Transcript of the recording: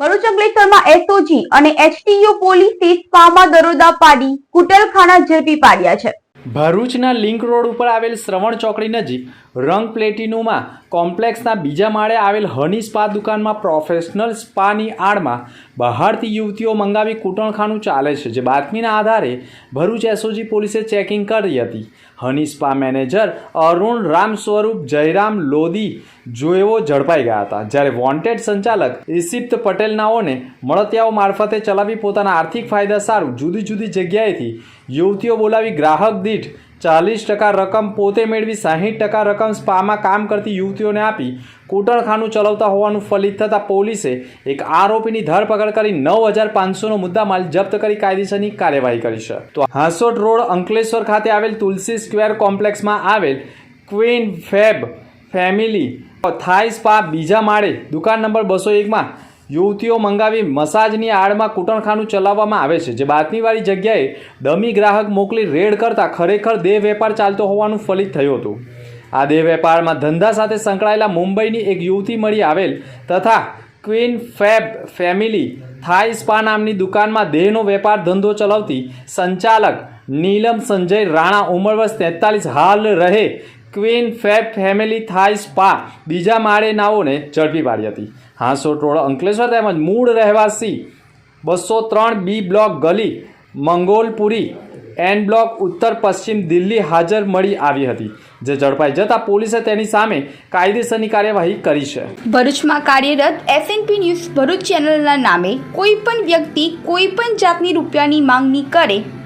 ભરૂચ અંકલેશ્વરમાં એસઓજી અને એચટીયુ પોલીસે સ્પામાં દરોડા પાડી, કુટલખાના ઝડપી પાડ્યા છે. ભરૂચના લિંક રોડ ઉપર આવેલ શ્રવણ ચોકડી નજીક રંગ પ્લેટિનુમાં કોમ્પ્લેક્સના બીજા માળે આવેલ હની સ્પા દુકાનમાં પ્રોફેશનલ સ્પાની આડમાં બહારથી યુવતીઓ મંગાવી કૂટણખાનું ચાલે છે, જે બાતમીના આધારે ભરૂચ એસઓજી પોલીસે ચેકિંગ કરી હતી. Honey Spa manager Arun Ram Swaroop Jayram Lodhi જોએવો ઝડપાઈ ગયા હતા, જ્યારે વોન્ટેડ સંચાલક ઇસિપ્ત પટેલનાઓને મળતિયાઓ મારફતે ચલાવી પોતાના આર્થિક ફાયદા સારું જુદી જુદી જગ્યાએથી યુવતીઓ બોલાવી ગ્રાહક દીઠ ચાલીસ ટકા રકમ પોતે મેળવી સાહીઠ ટકા રકમ સ્પામાં કામ કરતી યુવતીઓને આપી કૂટણખાનું ચલાવતા હોવાનું ફલિત થતાં પોલીસે એક આરોપીની ધરપકડ કરી નવ હજાર પાંચસોનો મુદ્દામાલ જપ્ત કરી કાયદેસરની કાર્યવાહી કરી છે. તો હાંસોટ રોડ અંકલેશ્વર ખાતે આવેલ તુલસી સ્ક્વેર કોમ્પ્લેક્સમાં આવેલ Queen Fab Family Thai Spa બીજા માળે દુકાન નંબર બસો એકમાં યુવતીઓ મંગાવી મસાજની આડમાં કૂટણખાનું ચલાવવામાં આવે છે. જે બાતમીવાળી જગ્યાએ ડમી ગ્રાહક મોકલી રેડ કરતાં ખરેખર દેહ વેપાર ચાલતો હોવાનું ફલિત થયું હતું. આ દેહ વેપારમાં ધંધા સાથે સંકળાયેલા મુંબઈની એક યુવતી મળી આવેલ તથા Queen Fab Family Thai Spa નામની દુકાનમાં દેહનો વેપાર ધંધો ચલાવતી સંચાલક નીલમ સંજય રાણા ઉંમર વર્ષ તેતાલીસ, હાલ રહે Queen, Fab, Family, Thai, Spa. બીજા માળે નાવોને ઝડપી પાડી હતી. હાંસોટ રોડ અંકલેશ્વર તેમજ મૂળ રહેવાસી બસો ત્રણ બી બ્લોક ગલી, મંગોલપુરી, એન બ્લોક ઉત્તર પશ્ચિમ દિલ્હી હાજર મળી આવી હતી, જે ઝડપાઈ જતાં પોલીસે તેની સામે કાયદેસરની કાર્યવાહી કરી છે. ભરૂચમાં કાર્યરત એસએનપી ન્યૂઝ ભરૂચ ચેનલના નામે કોઈ પણ વ્યક્તિ કોઈ પણ જાતની રૂપિયાની માંગણી કરે